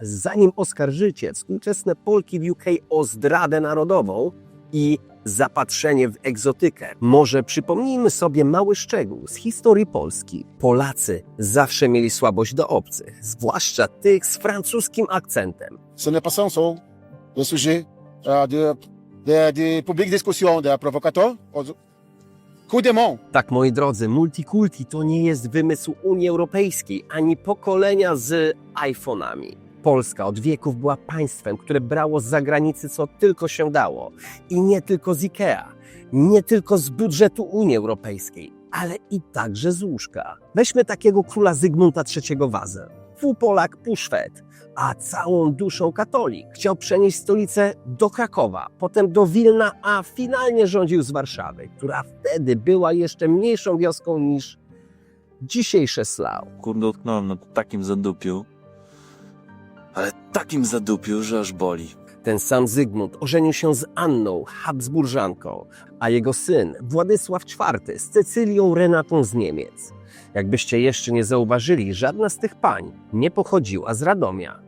Zanim oskarżycie współczesne Polki w UK o zdradę narodową i zapatrzenie w egzotykę, może przypomnijmy sobie mały szczegół z historii Polski. Polacy zawsze mieli słabość do obcych, zwłaszcza tych z francuskim akcentem. Ce n'est pas ça son le sujet euh, de, de, de publique discussion, de provocateur. Coup de main. Tak, moi drodzy, multikulti to nie jest wymysł Unii Europejskiej ani pokolenia z iPhone'ami. Polska od wieków była państwem, które brało z zagranicy co tylko się dało. I nie tylko z IKEA, nie tylko z budżetu Unii Europejskiej, ale i także z łóżka. Weźmy takiego króla Zygmunta III Wazę. Pół Polak, Szwed, a całą duszą katolik. Chciał przenieść stolicę do Krakowa, potem do Wilna, a finalnie rządził z Warszawy, która wtedy była jeszcze mniejszą wioską niż dzisiejsze Slau. Kurde, utknąłem na takim zadupiu. Takim zadupiu, że aż boli. Ten sam Zygmunt ożenił się z Anną, Habsburżanką, a jego syn Władysław IV z Cecylią Renatą z Niemiec. Jakbyście jeszcze nie zauważyli, żadna z tych pań nie pochodziła z Radomia.